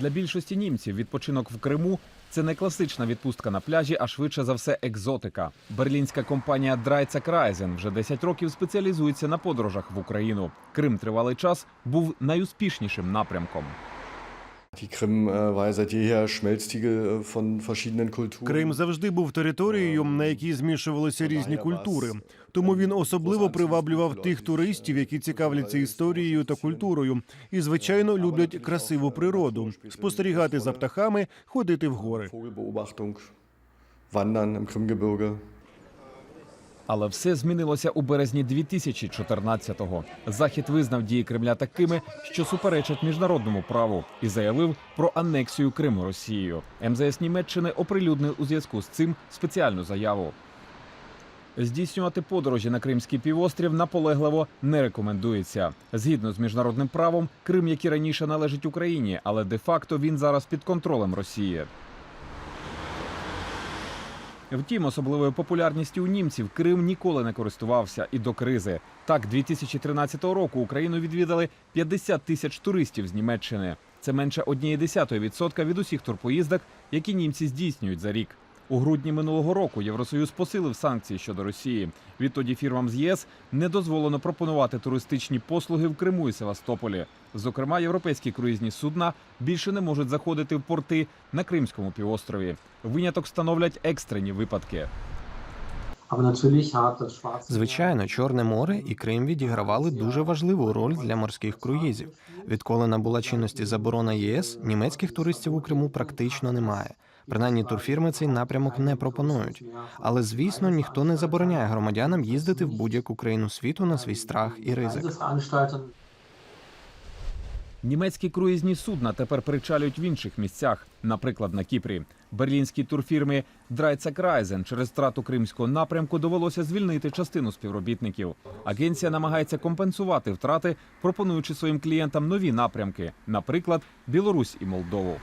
Для більшості німців відпочинок в Криму це не класична відпустка на пляжі, а швидше за все екзотика. Берлінська компанія Драйца Крайзен вже 10 років спеціалізується на подорожах в Україну. Крим тривалий час був найуспішнішим напрямком. Крим завжди був територією, на якій змішувалися різні культури. Тому він особливо приваблював тих туристів, які цікавляться історією та культурою, і звичайно люблять красиву природу, спостерігати за птахами, ходити в гори. Але все змінилося у березні 2014-го. Захід визнав дії Кремля такими, що суперечать міжнародному праву, і заявив про анексію Криму Росією. МЗС Німеччини оприлюднив у зв'язку з цим спеціальну заяву. Здійснювати подорожі на Кримський півострів наполегливо не рекомендується. Згідно з міжнародним правом, Крим, який раніше належить Україні, але де-факто він зараз під контролем Росії. Втім, особливою популярністю у німців Крим ніколи не користувався і до кризи. Так, 2013 року Україну відвідали 50 тисяч туристів з Німеччини. Це менше 1,1% від усіх турпоїздок, які німці здійснюють за рік. У грудні минулого року Євросоюз посилив санкції щодо Росії. Відтоді фірмам з ЄС не дозволено пропонувати туристичні послуги в Криму і Севастополі. Зокрема, європейські круїзні судна більше не можуть заходити в порти на Кримському півострові. Виняток становлять екстрені випадки. Звичайно, Чорне море і Крим відігравали дуже важливу роль для морських круїзів. Відколи набула чинності заборона ЄС, німецьких туристів у Криму практично немає. Принаймні турфірми цей напрямок не пропонують. Але звісно, ніхто не забороняє громадянам їздити в будь-яку країну світу на свій страх і ризик. Німецькі круїзні судна тепер причалюють в інших місцях, наприклад, на Кіпрі. Берлінській турфірмі Драйца Крайзен через втрату кримського напрямку довелося звільнити частину співробітників. Агенція намагається компенсувати втрати, пропонуючи своїм клієнтам нові напрямки, наприклад, Білорусь і Молдову.